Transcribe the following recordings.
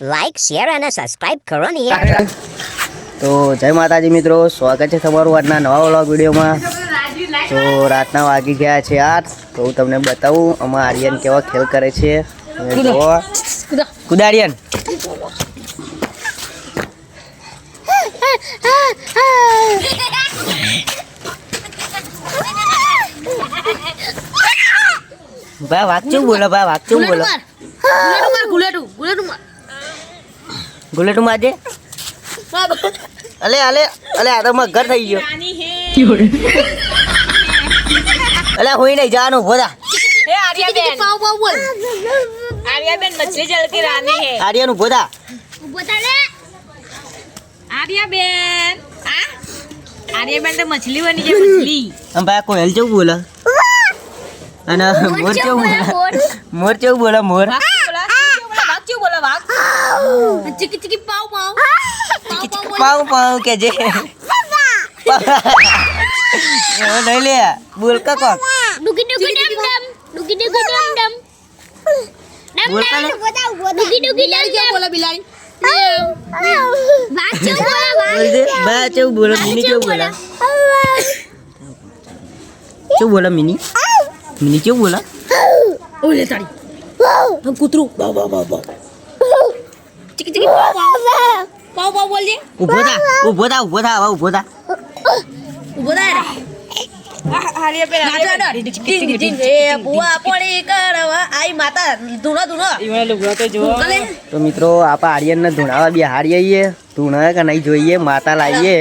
Like share અને subscribe કરો ને યાર. તો જય માતાજી મિત્રો સ્વાગત છે તમારું આજના નવા વ્લોગ વિડીયોમાં. તો રાતના વાગી ગયા છે આઠ તો હું તમને બતાવું આમાં આર્યન કેવા ખેલ કરે છે. તમે જુઓ. કુદા. બોલો? બા વાગચું બોલો? બા વાગચું બોલો ગુલેટું ગુલેટું માર. ગુલેટ માજે. અલે અલે અલે આ તો ઘર થઈ ગયો. અલે હોય નહીં જવાનું ભોરા આર્યા બેન આર્યા તો મછલી બની છે કોયલ ચેવું બોલે? અને મોર ચેવું બોલે મોર? Ciki ah. ciki pau pau. Ciki ciki pau pau keje. Oh, ya dah lihat. Bulka kok. Dugi dugi dam dam. Dugi dugi dam dam. Dam dam. Dugi dugi dam dam. Bola bilang. Baca bola. Baca bola mini coba bola. Coba bola mini. Mini coba bola. Oh, lihat tadi. Kutru. Bau bau bau bau. 这个这个包包包包我的，我不带，我不带，我不带，我不带，我不带。આર્યાબેન એ બુઆ પડી કરવા આઈ માતા ધૂનો ધૂનો કલે તો મિત્રો આપણે આર્યનને ધૂણાવા બી હારી આઈએ ધૂણા કે નહીં જોઈએ માતા લાવીએ.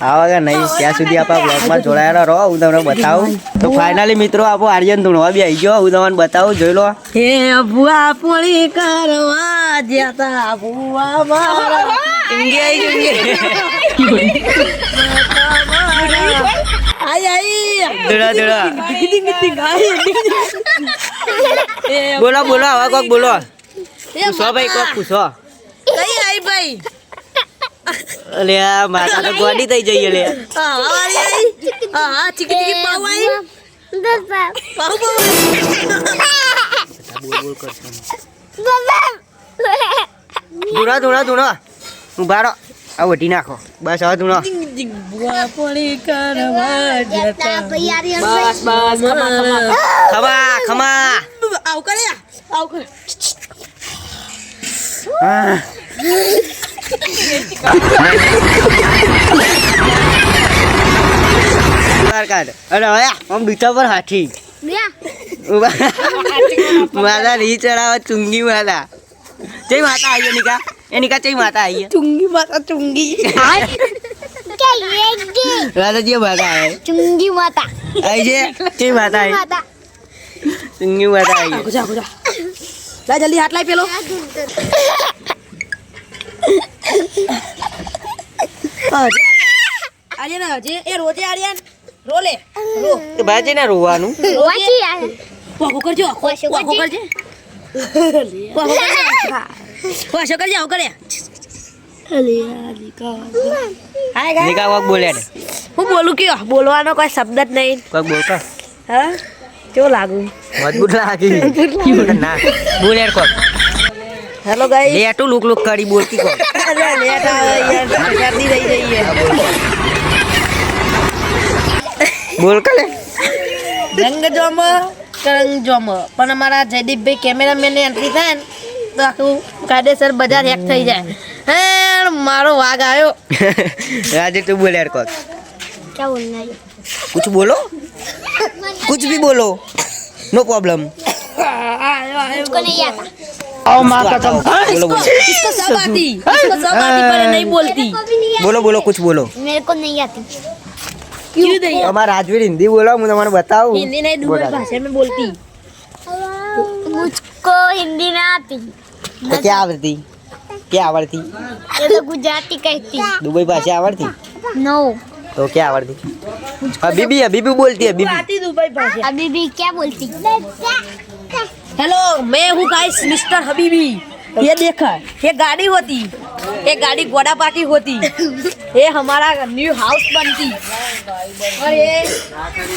આવા કે નહીં ત્યાં સુધી આપણા બ્લોગમાં જોડાયેલા રહો હું તમને બતાવું. તો ફાઇનલી મિત્રો આપો આર્યન ધૂણવા બી આવી ગયો. હું તમને બતાવું જોઈ લો. હે બુઆ પડી કરવા જતા બુઆ મારા. આઈ આય ધૂણા ધૂણા ડિંગ ડિંગ આઈ બોલો બોલો હવે કોક બોલો પૂછો ભાઈ કોક પૂછો કઈ આઈ ભાઈ અલે આ માતા તો ગોડી થઈ જઈએ લે હા આઈ આઈ હા ચીકી ચીકી પાવ આઈ પાવ પાવ ધૂણા ધૂણા ધૂણા ઊભા રહો આ વટી નાખો. બસ હવે તું બસ બસ ખમા ખમા. આવ કરે આવ કરે. હા. કાઢ. અરે આમ બીચા પર હાથી. ઊભા. માતા રી ચડાવે ચુંગી માતા જય માતા આવ્યો નિકા એ નિકા માતા આઈ ચુંગી માતા ચુંગી. રાધાજી માતા આવે ચુંગી માતા. આવી છે જય માતા આવી ચુંગી માતા. આવીએ ગુજા ગુજા લા જલ્દી હાથ લાઈ પેલો. આર્યન હજે એ રોજે આર્યન રોલે રો તો બાજે ના રોવાનું. વાચી આ વાગો કરજો વાગો કરજે. કરજે. વાગો કરજે આવ કરે હાય ગાય. નિકા કોક બોલ્યા ને. હું બોલું કયો? બોલવાનો કોઈ શબ્દ જ નહીં. કોક બોલ કા હા? કેવું લાગુ? મજબૂત લાગી. ના બોલ્યા કોક. હેલો ગાઈ લેટું લુક લુક કરી બોલતી કોક. અરે લેટ આવે યાર. જલ્દી રહી જઈએ બોલ કલે. રંગ જોમ કરંગ જોમ પણ અમારા જયદીપભાઈ કેમેરામેન એન્ટ્રી થાય ને તો આખું કાયદેસર બજાર હેક થઈ જાય હે મારો વાઘ આવ્યો राजे तू बोल यार कोक क्या बोलना है कुछ बोलो कुछ भी बोलो नो प्रॉब्लम मुझको नहीं आता बोलो बोलो इसको सब आती इसको सब आती पर ये नहीं बोलती को भी नहीं बोलो बोलो कुछ बोलो आता मेरे को नहीं आती क्यों नहीं हमारा राजवीर हिंदी बोलो मैं तुम्हारे बताऊं हिंदी नहीं दुबई बोला। भाषा में बोलती मुझको हिंदी ना आती તો ક્યાં આવડતી? ક્યાં આવડતી? એ ગુજરાતી કહેતી. દુબઈ ભાષા આવડતી? નો तो क्या आवड़ती अभी भी अभी भी बोलती है बीबी आती दुबई भाषा बीबी क्या बोलती हेलो मैं हूँ गाइस मिस्टर हबीबी ये देखा ये गाड़ी होती ये गाड़ी घोड़ा पार्टी होती ये हमारा न्यू हाउस बनती और ये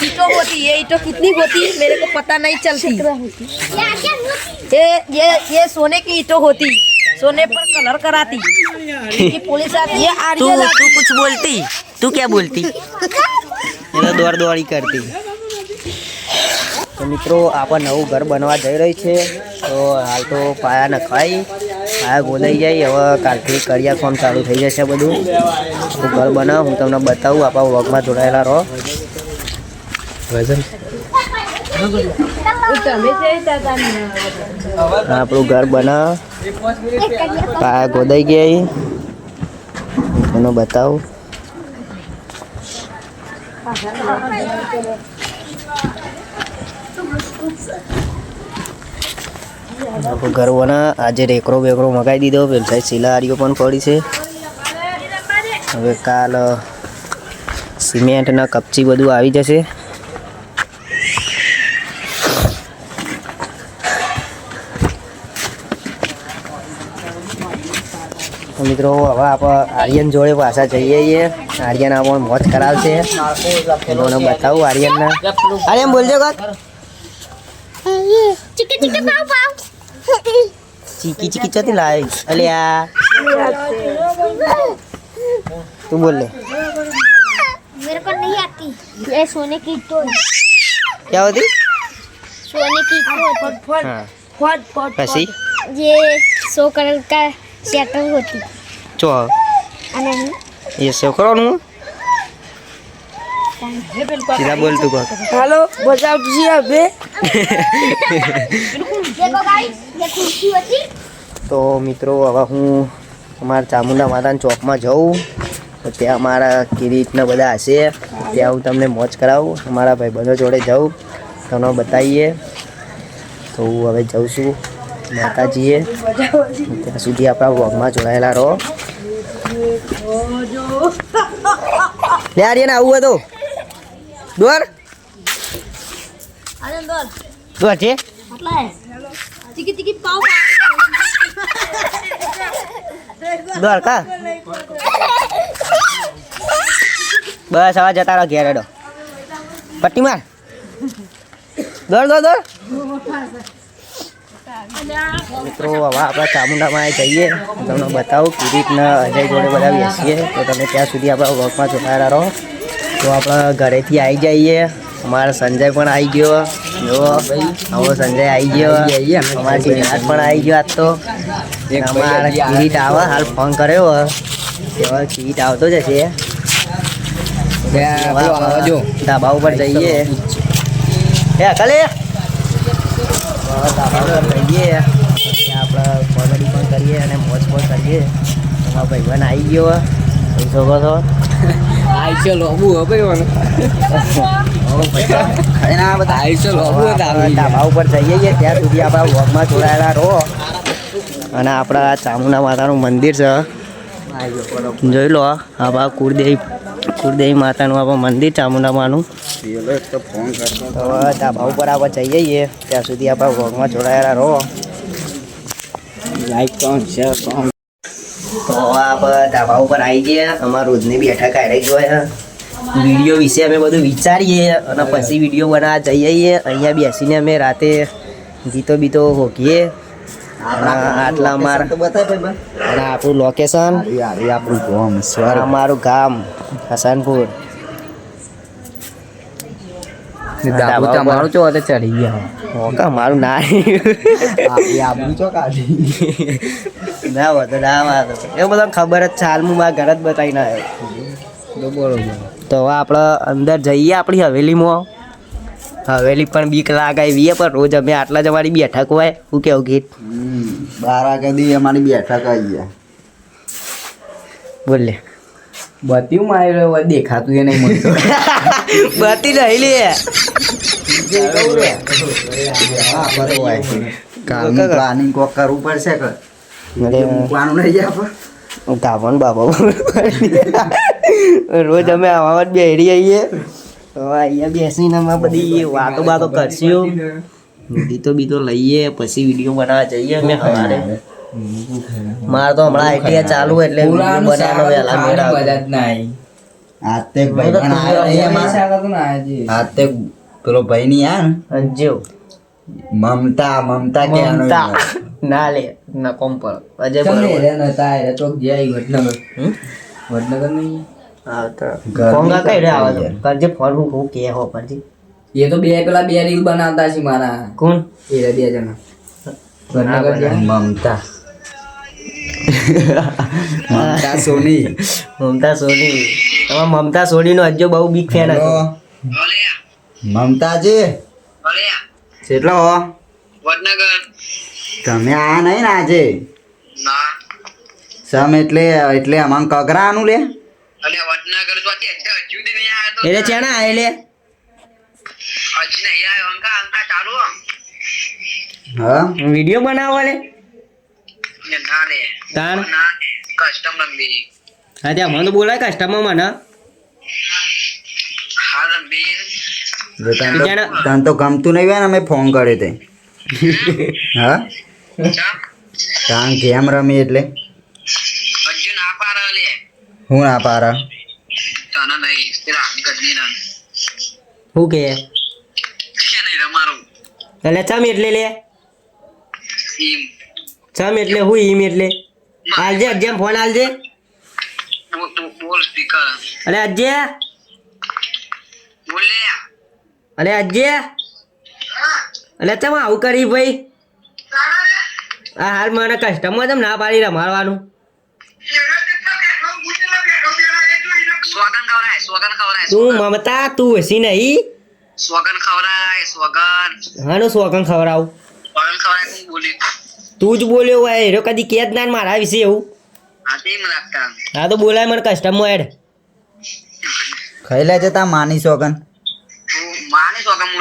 ईटो होती ये ईटो कितनी होती मेरे को पता नहीं चलती क्या क्या ये ये ये सोने की ईटो होती सोने पर कलर कराती कि पुलिस आती ये તું आर्यन आती તું कुछ बोलती તું क्या बोलती એટલે દોડ દોડી કરતી તો મિત્રો આપણે નવું ઘર બનવા જઈ રહી છે તો હાલ તો પાયા નખાઈ પાયા ગોદાઈ જાય. હવે કાલથી કરિયા ફોર્મ ચાલુ થઈ જશે બધું. હું ઘર બનાવ, હું તમને બતાવું. આપણા વર્ગમાં જોડાયેલા રહો. આ આપણું ઘર બનાવ પાયા ગોદાઈ ગયા તમને બતાવું. આપણું ઘર બના આજે રેકરો બેકરો મગાવી દીધો પેલા સિલારીઓ પણ પડી છે. હવે કાલ સિમેન્ટના કપચી બધું આવી જશે. મિત્રો, હવે આપણે આર્યન જોડે પાછા જઈએ છીએ આર્યન આપણને મોજ કરાવશે. એનો બતાવું આર્યનના. આર્યન, બોલજો કાક. ચીકે ચીકે પાવ પાવ. ચીકી ચીકી ચોથી લાવી અલ્યા તું બોલ લે मेरे को नहीं आती ये सोने की तो ક્યાં હોતી सोने की तो હા फट फट પછી ये सौ कलर का सेटर होती ચો અને એ છોકરોનું સીધા બોલ તું કોક. હાલો બજાવ તો મિત્રો હવે હું અમારા ચામુંડા માતાના ચોકમાં જઉં. ત્યાં અમારા કિરીટના બધા હશે ત્યાં હું તમને મોજ કરાવું. અમારા ભાઈબંધો જોડે જાઉં તમને બતાવીએ. તો હું હવે જઉં છું માતાજીએ. ત્યાં સુધી આપણા વ્લોગમાં જોડાયેલા રહો. યાર એને આવું હતું Duar. Ada duar. dua, dua, Apa? Dua tiki pau. Duar kah? Bawa sama jatah lagi ada Dua Pati Dua Duar duar duar. Dua awa apa kamu Dua main Dua Kamu Dua buat Dua kirit na jaya boleh pada Dua Kita Dua asyik Dua apa Dua macam Dua roh. તો આપણે ઘરેથી આવી જઈએ. અમારા સંજય પણ આવી ગયો. જો હવે સંજય આવી ગયો. અમારા સિદ્ધાર્થ પણ આવી ગયો આજ તો. અમારા કિરીટ આવે હાલ ફોન કર્યો એવા કિરીટ આવતો જ હશે. ધાબા ઉપર જઈએ. એ કલે ધાબા ઉપર જઈએ. આપણે કોમેડી પણ કરીએ અને મોજ મોજ કરીએ. તમારો ભાઈબંધ આવી ગયો. જોઈ શકો છો હવે ધાબા ઉપર જઈએ ત્યાં સુધી આપણા વોકમાં જોડાયેલા રહો અને આપણા ચામુંડા માતાનું મંદિર છે. જોઈ લો આપણા કુળદેવી કુળદેવી માતાનું આપણા મંદિર ચામુંડા માનું ધાબા ઉપર આપણે જઈએ ત્યાં સુધી આપણા વોકમાં જોડાયેલા રહો. લાઈક કોણ શેર કોણ તો આપણે ધાબા ઉપર આવી ગયા. અમારા રોજની બેઠક આવી જોઈએ વીડિયો વિશે અમે બધું વિચારીએ અને પછી વીડિયો બનાવવા જઈએ અહીંયા બેસીને અમે રાતે ગીતો બીતો હોકીએ. આટલા અમારા અને આપણું લોકેશન અમારું ગામ હસનપુર. તમારું ચો તો ચડી ગયા. હોકા મારું ના ના વધુ ના વાંધો. એ બધા ખબર જ છે હાલ હું મારા ઘર જ બતાવીને આવ્યો. તો હવે આપણે અંદર જઈએ આપણી હવેલીમાં. હવેલી પણ બીક લાગાવી પણ રોજ અમે આટલા જ અમારી બેઠક હોય. શું કેવું ગીત? બાર વાગ્યા દી અમારી બેઠક આવી બોલે બતી હવે દેખાતું એ નહીં બતી નહીં લે કાલનું પ્લાનિંગ કોક કરવું પડશે કે? મૂકવાનું નહીં આપણે ગાભણ બાબા રોજ અમે આવા જ બેહરી આવીએ હવે અહીંયા બેસીને અમે બધી વાતો બાતો કરશું. ગીતો બીતો લઈએ પછી વીડિયો બનાવવા જઈએ અમે સવારે મારે તો હમણાં આઈટીઆઈ ચાલુ એટલે વીડિયો બનાવવાનો વહેલા મેળા આજ તે ભાઈ પણ આવ્યો. આજ તે પેલો ભાઈ ની આ અંજુ મમતા મમતા કે મમતા. ના લે ના કોમ પર. અજય ને બરોબર રે નતા એ ચોક જાય વડનગર વડનગર નહીં? તો કઈ રે આવે કરજે ફોન હું કે હો પરજી એ તો બે પેલા બે રીલ બનાવતા છે મારા. કોણ? એ રે બે જણા. વડનગર મમતા. મમતા સોની. મમતા સોની. તમારા મમતા સોની નો અજ્જો બહુ બિગ ફેન હતો. મમતાજી? કેટલો હો? વડનગર. તમે આ નહીં ને આજે? ના. સમ એટલે એટલે અમાર કગરાનું લે? અલે વડનગર તો છે છે હજુ સુધી નહીં આવ્યો તો એટલે ચેના આયલે? હજી નહીં આવ્યો અંકા અંકા ચાલુ હા. વિડિયો બનાવવા લે? ને ના લે. તાણ? ના કસ્ટમ રમી હા ત્યાં મને બોલાય કસ્ટમર મને. હા જો તને તો બીજાના- તને તો ગમતું નહીં હોય ને અમે ફોન કર્યો તે. હા? ચા તાન ગેમ રમી એટલે. હજુ ના પાર લે. હું ના પારા? તને નહીં પેલા ગજની ના. શું કે? છે નહીં રમારું એટલે ચમ એટલે લે? ઈમ. ચમ એટલે હું ઈમ એટલે? આલજે જેમ ફોન સ્પીકર અરે લે અરે અજય અલે તમે આવું કરી ભાઈ? આ હાલ મને કસ્ટમર તમે ના પાડી રમાડવાનું તું મમતા તું હસી નહીં? સ્વગન ખવરાય સ્વગન. હાનું સ્વગન ખવરાવ સ્વગન ખવરાય તું બોલી તું જ બોલ્યો ભાઈ હીરો કદી કે જ ના ને મારા વિશે એવું. હા તે મને આપતા હા તો બોલાય મને કસ્ટમર એડ ખાઈ લેજે તા માની સ્વગન.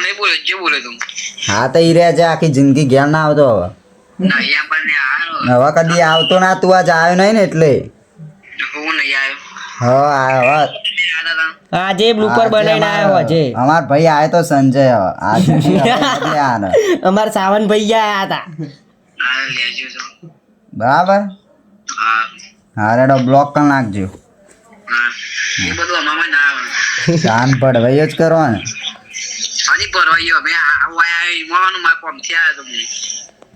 નહીં બોલે જે બોલે તું. હા તો ઈ રહ્યા છે આખી જિંદગી ઘેર ના આવતો હવે. ના અહીંયા પણ ને આવ્યો હવે કદી આવતો ના તું આજ આવ્યો નહીં ને એટલે. હું નહીં આવ્યો. હા હવે આજે બ્લુપર બનાવીને આવ્યો આજે. અમાર ભાઈ આયો તો સંજય આજે કદી આ ને. અમારા સાવન ભાઈ ગયા હતા. હા લેજો તો. બરાબર? હા. રેડો બ્લોક કરી નાખજો. શાન પડ બધું અમામાં ના આવે. શાન પડવાયો જ કરો ને આની પરવાઈયો બે આ વાય મોવાનું માં કોમ થયા તો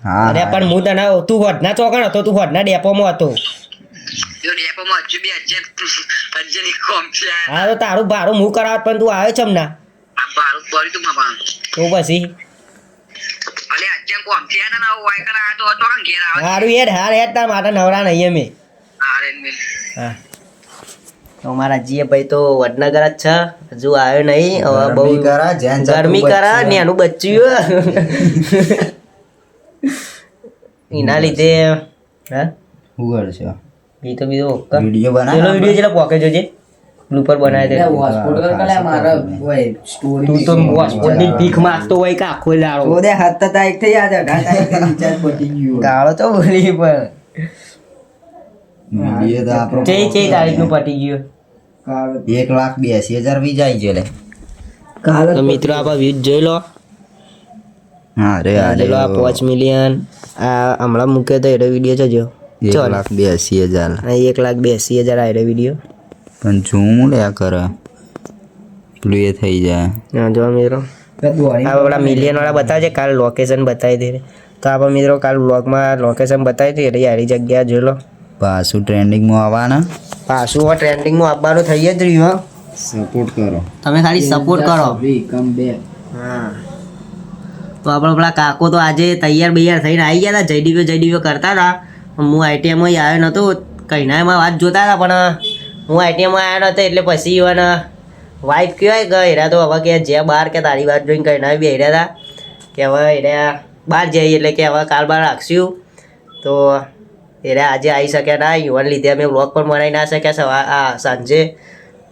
હા અરે પણ હું તને તું હોડના ચોકણ હતો તું વટના ડેપો માં હતો. જો ડેપોમાં હજુ બે હજાર હજારની કોમ થયા. હા તો તારું ભાડું હું કરાવત પણ તું આવ્યો છમ ના ભાડું બારું પડી તું માપા તો પછી? અલે હજાર કોમ થયા ના આવું વાય કરા તો તો કાં ઘેર આવે. હારું હેડ હાર હેડ તાર માટે નવરા નહીં અમે. મેં હા. તો મારા જીએ ભાઈ તો વડનગર જ છે. હજુ આવ્યો નહીં. હવે બહુ ગરમી કરા, જેન ગરમી કરા બચ્ચું. ને એનું બચ્યું. એના લીધે હા? હું છે. એ તો બીજો વીડિયો પેલો બનાવ વીડિયો જેટલા પોકે જોજે બ્લૂપર બનાવી દે હોસ્પિટલ કલા મારા ઓય સ્ટોરી તું તો હોસ્પિટલની ભીખ માંગતો હોય કે આખો લાડો ઓદે હાથ તારીખ થઈ આજે અઢાર તારીખે રિચાર્જ પતી ગયું. તો બોલી પણ તો આપણો તારીખનું પટી ગયું. એક લાખ બેસી હજાર વીજાઈ ગયો લે. કાલ તો મિત્રો આપણે વ્યૂઝ જોઈ લો. હા રે આ લો આ પાંચ મિલિયન આ હમણાં મૂકે તો એનો વીડિયો જોજો એક લાખ બેસી હજાર. એક લાખ બેસી હજાર આવેલો વીડિયો. પણ ઝૂમ લે કરે? પેલું એ થઈ જાય. હા જો મિત્રો. દોડી આ પેલા મિલિયન વાળા બતાવજે કાલ લોકેશન બતાવી દે. તો આપણે મિત્રો કાલ બ્લોગમાં લોકેશન બતાવી દઈએ એટલે યારી જગ્યા જોઈ લો. પાછું ટ્રેન્ડિંગમાં આવવાના? પાછું હવે ટ્રેન્ડિંગમાં આપવાનું થઈ જ રહ્યું સપોર્ટ કરો. તમે ખાલી સપોર્ટ કરો. કમ બેક હા. તો આપણે પેલા કાકો તો આજે તૈયાર બૈયાર થઈને આવી ગયા હતા જયડીપીઓ જયડીપીઓ કરતા હતા. હું આઈટીએમમાં આવ્યો નહોતો એમાં વાત જોતા હતા પણ હું આઈટીએમમાં આવ્યો નહોતો એટલે પછી એને વાઈફ કહેવાય કે હેરા તો હવે કે જે બહાર કે તારી વાત જોઈને કહીના બી હેર્યા હતા. કે હવે હેર્યા બહાર જઈએ એટલે કે હવે કાલ બહાર રાખશું. તો હેરા આજે આવી શક્યા ના યુવાન લીધે અમે વ્લોગ પણ બનાવી ના શક્યા સવા આ સાંજે.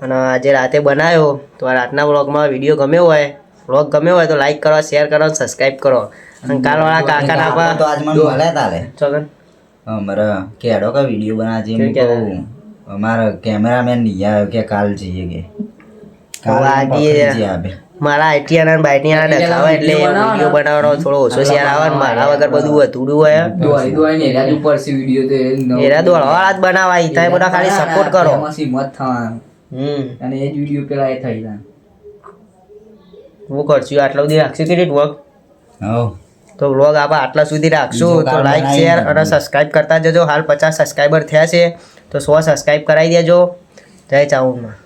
અને આજે રાતે બનાવ્યો તો રાતના વ્લોગમાં વીડિયો ગમ્યો હોય વ્લોગ ગમ્યો હોય તો લાઈક કરો શેર કરો સબસ્ક્રાઈબ કરો. અને કાલવાળા કાકા ના તો આજ મને મળ્યા તારે? ચોગન. અમારા કેડો કા વીડિયો બનાવજે? કહું અમારા કેમેરામેન નહીં આવ્યો કે કાલ જઈએ કે? કાલ પકડી આપે મારા આઈટીઆર અને બાઈટીઆર દેખાવા એટલે વીડિયો બનાવવાનો થોડો ઓછો શેર આવે ને મારા વગર બધું અધૂરું હોય દોઈ દોઈ ને એના ઉપર સી વીડિયો તે એરા દોળ હાથ બનાવા ઈ થાય બધા ખાલી સપોર્ટ કરો. એમાંથી મત થવાનું. હમ. અને એ જ વીડિયો પેલા એ થઈ જાય હું કરશું? આટલા સુધી રાખશું કે વર્ક હવ. તો વ્લોગ આપણે આટલા સુધી રાખશું. તો લાઈક શેર અને સબસ્ક્રાઇબ કરતા જજો. હાલ પચાસ સબસ્ક્રાઈબર થયા છે. તો સો સબસ્ક્રાઇબ કરાવી દેજો. જય ચાઉનમાં.